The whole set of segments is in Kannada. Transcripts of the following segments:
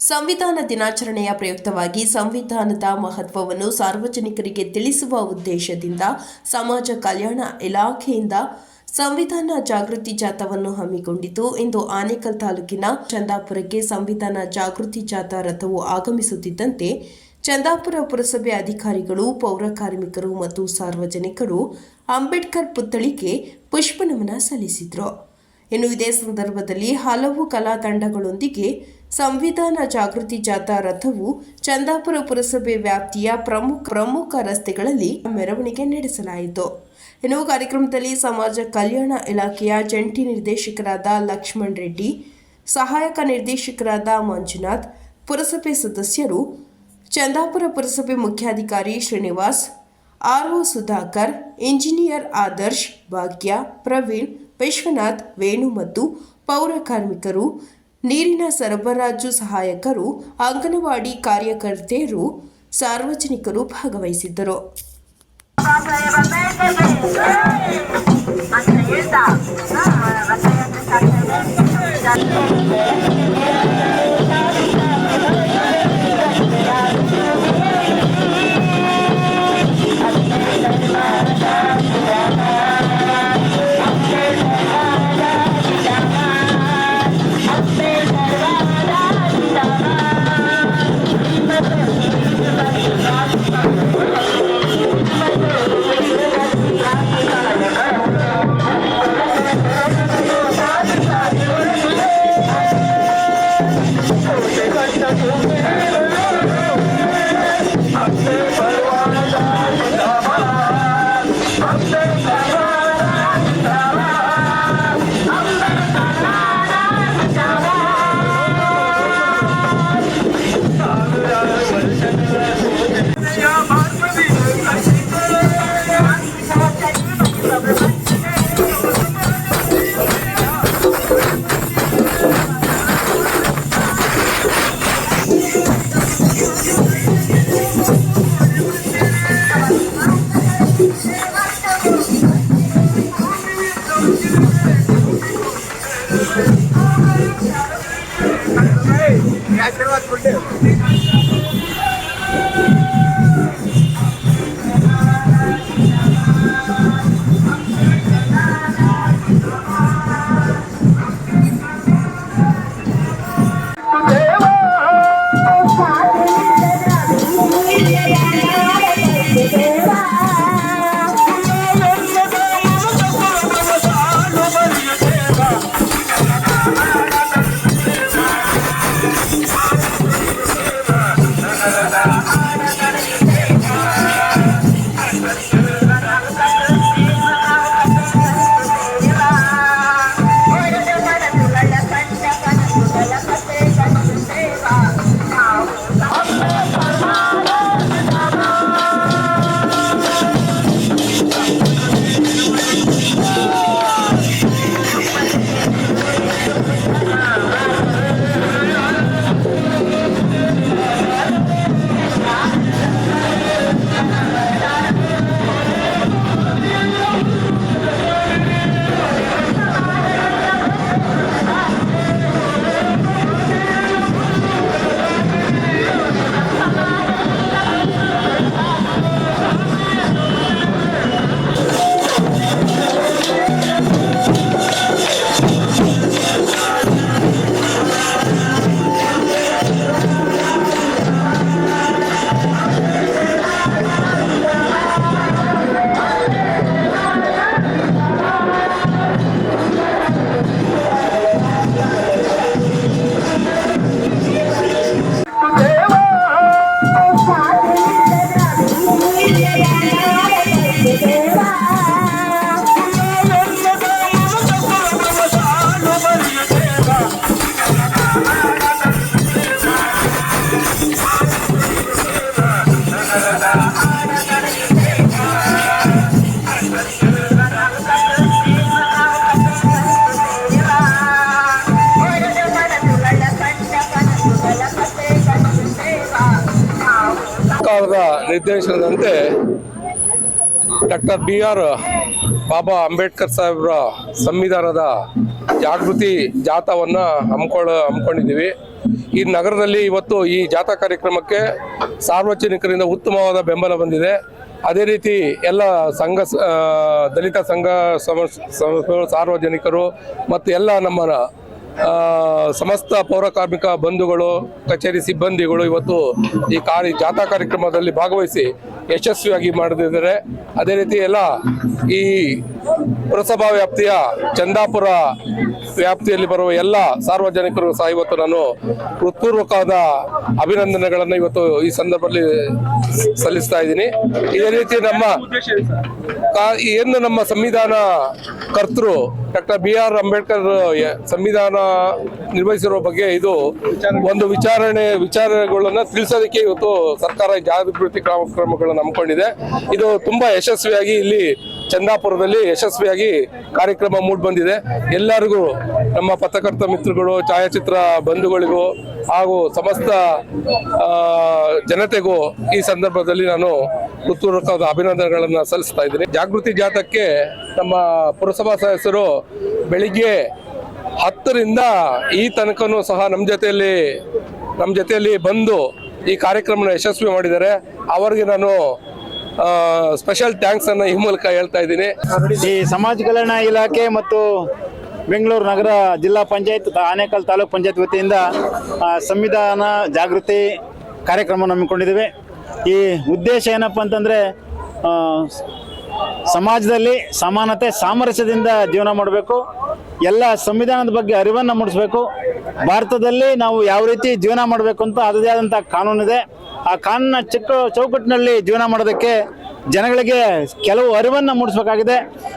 ಸಂವಿಧಾನ ದಿನಾಚರಣೆಯ ಪ್ರಯುಕ್ತವಾಗಿ ಸಂವಿಧಾನದ ಮಹತ್ವವನ್ನು ಸಾರ್ವಜನಿಕರಿಗೆ ತಿಳಿಸುವ ಉದ್ದೇಶದಿಂದ ಸಮಾಜ ಕಲ್ಯಾಣ ಇಲಾಖೆಯಿಂದ ಸಂವಿಧಾನ ಜಾಗೃತಿ ಜಾಥಾವನ್ನು ಹಮ್ಮಿಕೊಂಡಿತು ಇಂದು ಆನೇಕಲ್ ತಾಲೂಕಿನ ಚಂದಾಪುರಕ್ಕೆ ಸಂವಿಧಾನ ಜಾಗೃತಿ ಜಾಥಾ ರಥವು ಆಗಮಿಸುತ್ತಿದ್ದಂತೆ ಚಂದಾಪುರ ಪುರಸಭೆ ಅಧಿಕಾರಿಗಳು, ಪೌರ ಕಾರ್ಮಿಕರು ಮತ್ತು ಸಾರ್ವಜನಿಕರು ಅಂಬೇಡ್ಕರ್ ಪುತ್ಥಳಿಗೆ ಪುಷ್ಪನಮನ ಸಲ್ಲಿಸಿದರು. ಇನ್ನು ಇದೇ ಸಂದರ್ಭದಲ್ಲಿ ಹಲವು ಕಲಾ ತಂಡಗಳೊಂದಿಗೆ ಸಂವಿಧಾನ ಜಾಗೃತಿ ಜಾಥಾ ರಥವು ಚಂದಾಪುರ ಪುರಸಭೆ ವ್ಯಾಪ್ತಿಯ ಪ್ರಮುಖ ಪ್ರಮುಖ ರಸ್ತೆಗಳಲ್ಲಿ ಮೆರವಣಿಗೆ ನಡೆಸಲಾಯಿತು. ಇನ್ನು ಕಾರ್ಯಕ್ರಮದಲ್ಲಿ ಸಮಾಜ ಕಲ್ಯಾಣ ಇಲಾಖೆಯ ಜಂಟಿ ನಿರ್ದೇಶಕರಾದ ಲಕ್ಷ್ಮಣ್ ರೆಡ್ಡಿ, ಸಹಾಯಕ ನಿರ್ದೇಶಕರಾದ ಮಂಜುನಾಥ್, ಪುರಸಭೆ ಸದಸ್ಯರು, ಚಂದಾಪುರ ಪುರಸಭೆ ಮುಖ್ಯಾಧಿಕಾರಿ ಶ್ರೀನಿವಾಸ್ ಆರ್ಒ ಸುಧಾಕರ್, ಇಂಜಿನಿಯರ್ ಆದರ್ಶ್ ಭಾಗ್ಯ, ಪ್ರವೀಣ್, ವಿಶ್ವನಾಥ್, ವೇಣು ಮತ್ತು ಪೌರ ಕಾರ್ಮಿಕರು ನೀರಿನ ಸರಬರಾಜು ಸಹಾಯಕರು ಅಂಗನವಾಡಿ ಕಾರ್ಯಕರ್ತೆಯರು ಸಾರ್ವಜನಿಕರು ಭಾಗವಹಿಸಿದ್ದರು. आशीर्वाद ನಿರ್ದೇಶನದಂತೆ doctor B R Baba Ambedkar ಸಾಹೇಬ್ರ ಸಂವಿಧಾನದ ಜಾಗೃತಿ ಜಾಥಾವನ್ನು ಹಮ್ಕೊಳ್ಳ ಹಮ್ಮಿಕೊಂಡಿದ್ದೀವಿ. ಈ ನಗರದಲ್ಲಿ ಇವತ್ತು ಈ ಜಾಥಾ ಕಾರ್ಯಕ್ರಮಕ್ಕೆ ಸಾರ್ವಜನಿಕರಿಂದ ಉತ್ತಮವಾದ ಬೆಂಬಲ ಬಂದಿದೆ. ಅದೇ ರೀತಿ ಎಲ್ಲ ಸಂಘ ದಲಿತ ಸಂಘ ಸಾರ್ವಜನಿಕರು ಮತ್ತು ಎಲ್ಲ ನಮ್ಮ ಸಮಸ್ತ ಪೌರ ಕಾರ್ಮಿಕ ಬಂಧುಗಳು, ಕಚೇರಿ ಸಿಬ್ಬಂದಿಗಳು ಇವತ್ತು ಈ ಕಾರ್ಯ, ಜಾಥಾ ಕಾರ್ಯಕ್ರಮದಲ್ಲಿ ಭಾಗವಹಿಸಿ ಯಶಸ್ವಿಯಾಗಿ ಮಾಡದಿದ್ದಾರೆ ಅದೇ ರೀತಿ ಎಲ್ಲ ಈ ಪುರಸಭಾ ವ್ಯಾಪ್ತಿಯ ಚಂದಾಪುರ ವ್ಯಾಪ್ತಿಯಲ್ಲಿ ಬರುವ ಎಲ್ಲ ಸಾರ್ವಜನಿಕರು ಸಹ ಇವತ್ತು ನಾನು ಹೃತ್ಪೂರ್ವಕವಾದ ಅಭಿನಂದನೆಗಳನ್ನು ಇವತ್ತು ಈ ಸಂದರ್ಭದಲ್ಲಿ ಸಲ್ಲಿಸ್ತಾ ಇದ್ದೀನಿ. ಇದೇ ರೀತಿ ನಮ್ಮ ಏನು ನಮ್ಮ ಸಂವಿಧಾನ ಕರ್ತೃ ಡಾಕ್ಟರ್ ಬಿ ಆರ್ ಅಂಬೇಡ್ಕರ್ ಸಂವಿಧಾನ ನಿರ್ವಹಿಸಿರೋ ಬಗ್ಗೆ ಇದು ಒಂದು ವಿಚಾರಣೆ, ವಿಚಾರಗಳನ್ನ ತಿಳಿಸೋದಕ್ಕೆ ಇವತ್ತು ಸರ್ಕಾರ ಜಾಗೃತಿ ಕಾರ್ಯಕ್ರಮಗಳನ್ನು ಕ್ರಮಗಳನ್ನು ಹಮ್ಮಿಕೊಂಡಿದೆ. ಇದು ತುಂಬಾ ಯಶಸ್ವಿಯಾಗಿ ಇಲ್ಲಿ ಚಂದಾಪುರದಲ್ಲಿ ಯಶಸ್ವಿಯಾಗಿ ಕಾರ್ಯಕ್ರಮ ಮೂಡ್ ಬಂದಿದೆ ಎಲ್ಲರಿಗೂ ನಮ್ಮ ಪತ್ರಕರ್ತ ಮಿತ್ರಗಳು, ಛಾಯಾಚಿತ್ರ ಬಂಧುಗಳಿಗೂ ಹಾಗೂ ಸಮಸ್ತ ಜನತೆಗೂ ಈ ಸಂದರ್ಭದಲ್ಲಿ ನಾನು ಹೃತ್ಪೂರ್ವಕವಾದ ಅಭಿನಂದನೆಗಳನ್ನು ಸಲ್ಲಿಸ್ತಾ ಇದ್ದೀನಿ. ಜಾಗೃತಿ ಜಾಥಾಕ್ಕೆ ನಮ್ಮ ಪುರಸಭಾ ಸದಸ್ಯರು ಬೆಳಿಗ್ಗೆ ಹತ್ತರಿಂದ ಈ ತನಕನೂ ಸಹ ನಮ್ಮ ಜೊತೆಯಲ್ಲಿ ನಮ್ಮ ಜೊತೆಯಲ್ಲಿ ಬಂದು ಈ ಕಾರ್ಯಕ್ರಮನ ಯಶಸ್ವಿ ಮಾಡಿದ್ದಾರೆ. ಅವರಿಗೆ ನಾನು ಸ್ಪೆಷಲ್ ಥ್ಯಾಂಕ್ಸ್ ಅನ್ನ ಈ ಮೂಲಕ ಹೇಳ್ತಾ ಇದ್ದೀನಿ. ಈ ಸಮಾಜ ಕಲ್ಯಾಣ ಇಲಾಖೆ ಮತ್ತು ಬೆಂಗಳೂರು ನಗರ ಜಿಲ್ಲಾ ಪಂಚಾಯತ್ ಆನೇಕಲ್ ತಾಲೂಕು ಪಂಚಾಯತ್ ವತಿಯಿಂದ ಸಂವಿಧಾನ ಜಾಗೃತಿ ಕಾರ್ಯಕ್ರಮ ಹಮ್ಮಿಕೊಂಡಿದ್ದೇವೆ. ಈ ಉದ್ದೇಶ ಏನಪ್ಪ ಅಂತಂದರೆ ಸಮಾಜದಲ್ಲಿ ಸಮಾನತೆ, ಸಾಮರಸ್ಯದಿಂದ ಜೀವನ ಮಾಡಬೇಕು. ಎಲ್ಲ ಸಂವಿಧಾನದ ಬಗ್ಗೆ ಅರಿವನ್ನು ಮೂಡಿಸ್ಬೇಕು. ಭಾರತದಲ್ಲಿ ನಾವು ಯಾವ ರೀತಿ ಜೀವನ ಮಾಡಬೇಕು ಅಂತ ಅದದೇ ಆದಂಥ ಕಾನೂನಿದೆ. ಆ ಕಾನೂನ ಚಿಕ್ಕ ಚೌಕಟ್ಟಿನಲ್ಲಿ ಜೀವನ ಮಾಡೋದಕ್ಕೆ ಜನಗಳಿಗೆ ಕೆಲವು ಅರಿವನ್ನು ಮೂಡಿಸಬೇಕಾಗಿದೆ.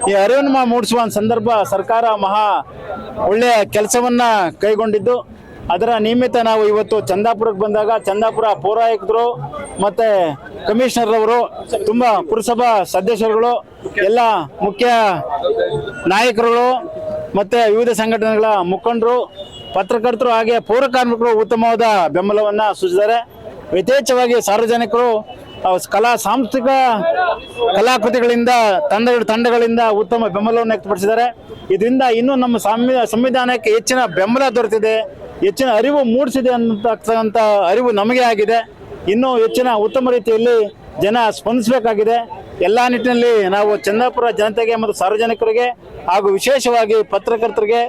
ಈ ಅರಿವನ್ನು ಮೂಡಿಸುವ ಸಂದರ್ಭ ಸರ್ಕಾರ ಮಹಾ ಒಳ್ಳೆಯ ಕೆಲಸವನ್ನ ಕೈಗೊಂಡಿದ್ದು. ಅದರ ನಿಮಿತ್ತ ನಾವು ಇವತ್ತು ಚಂದಾಪುರಕ್ಕೆ ಬಂದಾಗ ಚಂದಾಪುರ ಪೌರಾಯುಕ್ತರು ಮತ್ತೆ ಕಮಿಷನರ್ ಅವರು ತುಂಬ ಪುರಸಭಾ ಸದಸ್ಯರುಗಳು, ಎಲ್ಲ ಮುಖ್ಯ ನಾಯಕರುಗಳು ಮತ್ತೆ ವಿವಿಧ ಸಂಘಟನೆಗಳ ಮುಖಂಡರು, ಪತ್ರಕರ್ತರು ಹಾಗೆ ಪೌರ ಕಾರ್ಮಿಕರು ಉತ್ತಮವಾದ ಬೆಂಬಲವನ್ನು ಸೂಚಿಸಿದ್ದಾರೆ. ಯಥೇಚ್ಛವಾಗಿ ಸಾರ್ವಜನಿಕರು ಕಲಾ ಸಾಂಸ್ಕೃತಿಕ ಕಲಾಕೃತಿಗಳಿಂದ ತಂಡ ತಂಡಗಳಿಂದ ಉತ್ತಮ ಬೆಂಬಲವನ್ನು ವ್ಯಕ್ತಪಡಿಸಿದ್ದಾರೆ. ಇದರಿಂದ ಇನ್ನೂ ನಮ್ಮ ಸಂವಿ- ಸಂವಿಧಾನಕ್ಕೆ ಹೆಚ್ಚಿನ ಬೆಂಬಲ ದೊರೆತಿದೆ. ಹೆಚ್ಚಿನ ಅರಿವು ಮೂಡಿಸಿದೆ ಅಂತಕ್ಕಂಥ ಅರಿವು ನಮಗೆ ಆಗಿದೆ. ಇನ್ನೂ ಹೆಚ್ಚಿನ ಉತ್ತಮ ರೀತಿಯಲ್ಲಿ ಜನ ಸ್ಪಂದಿಸಬೇಕಾಗಿದೆ. ಎಲ್ಲ ನಿಟ್ಟಿನಲ್ಲಿ ನಾವು ಚಂದಾಪುರ ಜನತೆಗೆ ಮತ್ತು ಸಾರ್ವಜನಿಕರಿಗೆ ಹಾಗೂ ವಿಶೇಷವಾಗಿ ಪತ್ರಕರ್ತರಿಗೆ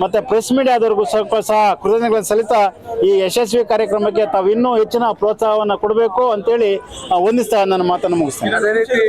ಮತ್ತು ಪ್ರೆಸ್ ಮೀಡಿಯಾದವರಿಗೂ ಸ್ವಲ್ಪ ಸಹ ಕೃತಜ್ಞತೆಗಳನ್ನು ಸಲ್ಲಿತಾ ಈ ಯಶಸ್ವಿ ಕಾರ್ಯಕ್ರಮಕ್ಕೆ ತಾವು ಇನ್ನೂ ಹೆಚ್ಚಿನ ಪ್ರೋತ್ಸಾಹವನ್ನು ಕೊಡಬೇಕು ಅಂತೇಳಿ ಆ, ವಂದಿಸ್ತಾ ನನ್ನ ಮಾತನ್ನು ಮುಗಿಸ್ತೇನೆ.